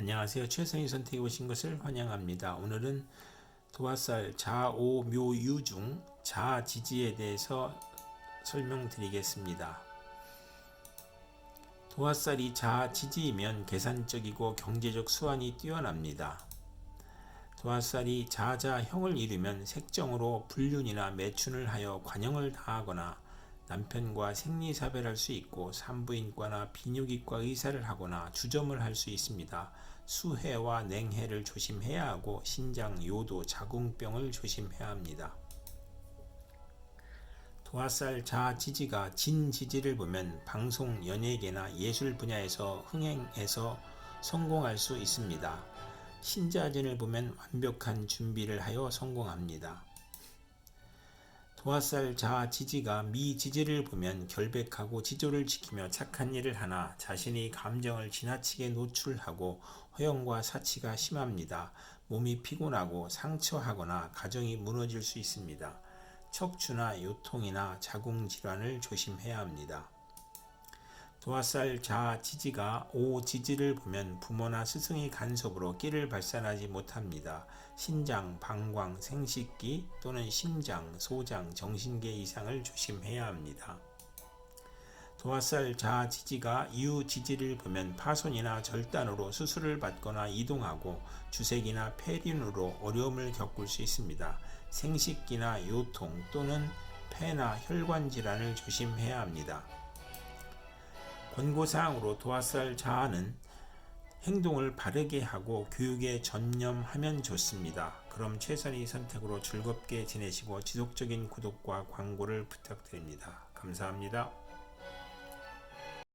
안녕하세요. 최선희 선택에 오신 것을 환영합니다. 오늘은 도화살 자오묘유 중 자지지에 대해서 설명드리겠습니다. 도화살이 자지지이면 계산적이고 경제적 수완이 뛰어납니다. 도화살이 자자형을 이루면 색정으로 불륜이나 매춘을 하여 관영을 당하거나 남편과 생리사별할 수 있고 산부인과나 비뇨기과 의사를 하거나 주점을 할 수 있습니다. 수해와 냉해를 조심해야 하고 신장 요도 자궁병을 조심해야 합니다. 도화살 자지지가 진지지를 보면 방송 연예계나 예술 분야에서 흥행해서 성공할 수 있습니다. 신자진을 보면 완벽한 준비를 하여 성공합니다. 도화살 자지지가 미 지지를 보면 결백하고 지조를 지키며 착한 일을 하나 자신의 감정을 지나치게 노출하고 허영과 사치가 심합니다. 몸이 피곤하고 상처하거나 가정이 무너질 수 있습니다. 척추나 요통이나 자궁 질환을 조심해야 합니다. 도화살 자지지가 오 지지를 보면 부모나 스승의 간섭으로 끼를 발산하지 못합니다. 신장, 방광, 생식기 또는 심장, 소장, 정신계 이상을 조심해야 합니다. 도화살 자지지가 유지지를 보면 파손이나 절단으로 수술을 받거나 이동하고 주색이나 폐륜으로 어려움을 겪을 수 있습니다. 생식기나 요통 또는 폐나 혈관 질환을 조심해야 합니다. 권고사항으로 도화살 자아는 행동을 바르게 하고 교육에 전념하면 좋습니다. 그럼 최선의 선택으로 즐겁게 지내시고 지속적인 구독과 광고를 부탁드립니다. 감사합니다.